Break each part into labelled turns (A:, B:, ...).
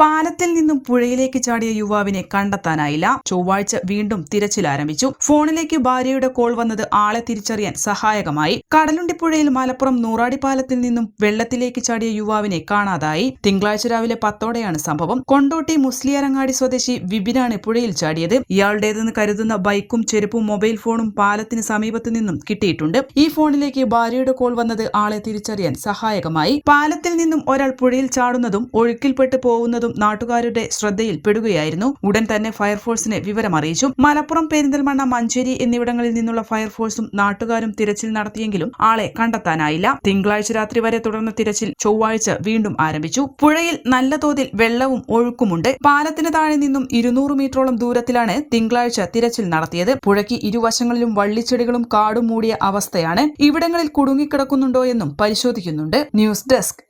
A: പാലത്തിൽ നിന്നും പുഴയിലേക്ക് ചാടിയ യുവാവിനെ കണ്ടെത്താനായില്ല. ചൊവ്വാഴ്ച വീണ്ടും തിരച്ചിൽ ആരംഭിച്ചു. ഫോണിലേക്ക് ഭാര്യയുടെ കോൾ വന്നത് ആളെ തിരിച്ചറിയാൻ സഹായകമായി. കടലുണ്ടിപ്പുഴയിൽ മലപ്പുറം നൂറാടി പാലത്തിൽ നിന്നും വെള്ളത്തിലേക്ക് ചാടിയ യുവാവിനെ കാണാതായി. തിങ്കളാഴ്ച രാവിലെ പത്തോടെയാണ് സംഭവം. കൊണ്ടോട്ടി മുസ്ലിയാരങ്ങാടി സ്വദേശി വിപിനാണ് പുഴയിൽ ചാടിയത്. ഇയാളുടേതെന്ന് കരുതുന്ന ബൈക്കും ചെരുപ്പും മൊബൈൽ ഫോണും പാലത്തിന് സമീപത്തു നിന്നും കിട്ടിയിട്ടുണ്ട്. ഈ ഫോണിലേക്ക് ഭാര്യയുടെ കോൾ വന്നത് ആളെ തിരിച്ചറിയാൻ സഹായകമായി. പാലത്തിൽ നിന്നും ഒരാൾ പുഴയിൽ ചാടുന്നതും ഒഴുക്കിൽപ്പെട്ട് പോകുന്നതും നാട്ടുകാരുടെ ശ്രദ്ധയിൽപ്പെടുകയായിരുന്നു ഉടൻ തന്നെ ഫയർഫോഴ്സിനെ വിവരം അറിയിച്ചു. മലപ്പുറം പെരിന്തൽമണ്ണ മഞ്ചേരി എന്നിവിടങ്ങളിൽ നിന്നുള്ള ഫയർഫോഴ്സും നാട്ടുകാരും തിരച്ചിൽ നടത്തിയെങ്കിലും ആളെ കണ്ടെത്താനായില്ല. തിങ്കളാഴ്ച രാത്രി വരെ തുടർന്ന തിരച്ചിൽ ചൊവ്വാഴ്ച വീണ്ടും ആരംഭിച്ചു. പുഴയിൽ നല്ല തോതിൽ വെള്ളവും ഒഴുക്കുമുണ്ട്. പാലത്തിന് താഴെ നിന്നും ഇരുന്നൂറ് മീറ്ററോളം ദൂരത്തിലാണ് തിങ്കളാഴ്ച തിരച്ചിൽ നടത്തിയത്. പുഴയ്ക്ക് ഇരുവശങ്ങളിലും വള്ളിച്ചെടികളും കാടും മൂടിയ അവസ്ഥയാണ്. ഇവിടങ്ങളിൽ കുടുങ്ങിക്കിടക്കുന്നുണ്ടോ എന്നും പരിശോധിക്കുന്നുണ്ട്. News desk.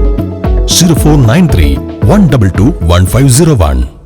B: zero four nine three one double two one five zero one.